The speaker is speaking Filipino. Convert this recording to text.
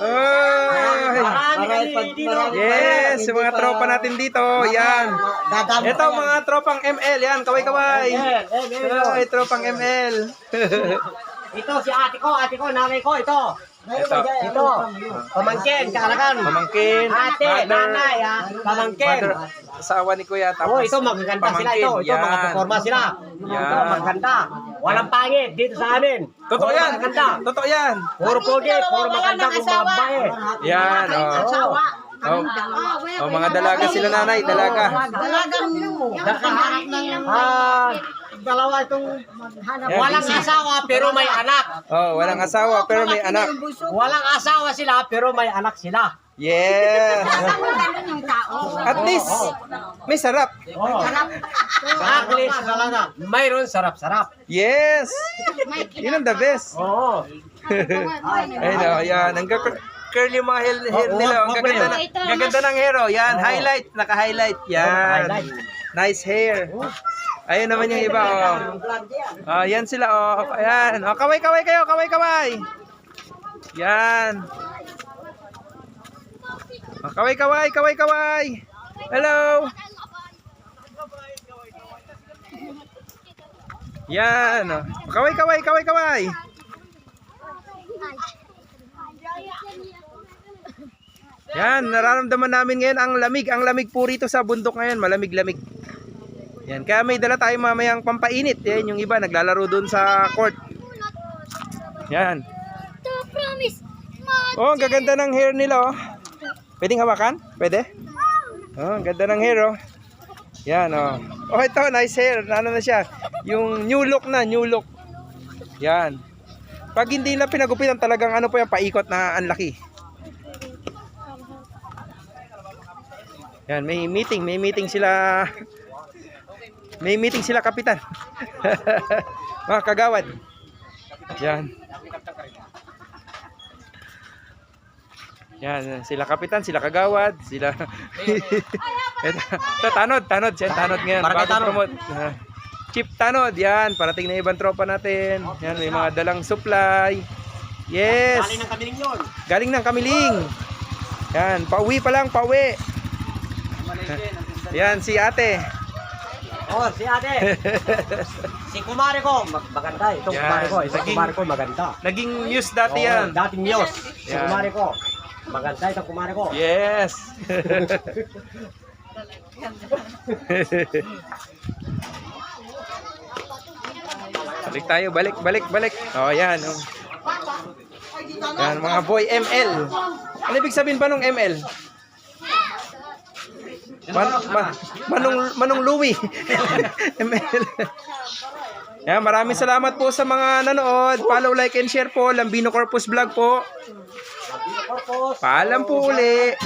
Oy! Marami Yes, yung mga tropa natin dito. Yan. Ito mga tropang ML. Yan, kaway-kaway. Ay, tropang ML. Ito si ate ko, ate ko, nanay ko, ito. Ito. Ito. Pamangkin, kaalakan. Pamangkin. Ate, mother, nanay, ah. Pamangkin. Mother, asawa ni Kuya. Tapos, Oh, ito magaganda sila ito. Ito Yan. mga performa sila. Yan. Ito maganda. Walang pangit dito sa amin. Totoo Puro yan. Maganda. Totoo yan. Puro pogi, puro maganda kung mga babae. Yan, oh. Asawa. Oh, oh, mga dalaga sila nanay, dalaga. Dalagang Nakahanap ng ah, dalawa itong Yan, walang busy. asawa pero may anak. Oh, walang asawa pero may anak. Walang asawa sila pero may anak sila. Yes. yung tao. At least, may sarap. Oh. At least mayroon sarap-sarap. Yes. Yun ang the best. Oo. Ayun oh, yan. Ang curly yung mga hair, hair nila. Ang gaganda, na, gaganda ng hair, oh. Yan, highlight. Naka-highlight. Yan. Highlight. Nice hair. Ayun naman yung iba, oh. Ah, yan sila, oh. Ayan. Oh, kaway-kaway kayo, kaway-kaway. Yan. Oh, kaway-kaway, kaway-kaway. Hello. Yan. Oh. Kaway-kaway, kaway-kaway. Yan, nararamdaman namin ngayon ang lamig. Ang lamig po rito sa bundok ngayon, malamig-lamig. Yan, kaya may dala tayo mamayang pampainit. Yan, yung iba naglalaro doon sa court. Yan. To promise. Oh, ang gaganda ng hair nila, oh. Pwedeng hawakan? Pwede? Oh, ang ganda ng hair, oh. Yan, oh. Oh, ito, nice hair. Ano na siya? Yung new look na, new look. Yan. Pag hindi na pinagupitan, talagang ano po yung paikot na ang laki. Yan, may meeting, may meeting sila. May meeting sila kapitan. Mga kagawad. Yan. Yan, sila kapitan, sila kagawad, sila Ito, tanod, tanod, siya tanod ngayon, bago Tanod. promote. Chief Tanod, yan, parating na ibang tropa natin. Yan, may mga dalang supply. Yes. Galing ng kamiling yun. Galing ng Kamiling. Yan, pauwi pa lang, pauwi. Yan, si ate. Oh, si ate. si kumare ko, mag- maganda. Itong Yan. kumare ko, itong Naging- kumare ko maganda. Naging news dati Oo, yan. Dating news. Si Yan. kumare ko. Maganda itong kumare ko. Yes. balik tayo, balik, balik, balik. Oh, yan. Oh. Yan, mga boy ML. Ano ibig sabihin ba nung ML? Man, ma- manong, manong Louie. Yan, maraming salamat po sa mga nanood. Follow, like, and share po. Lambino Corpus Vlog po. Paalam po uli.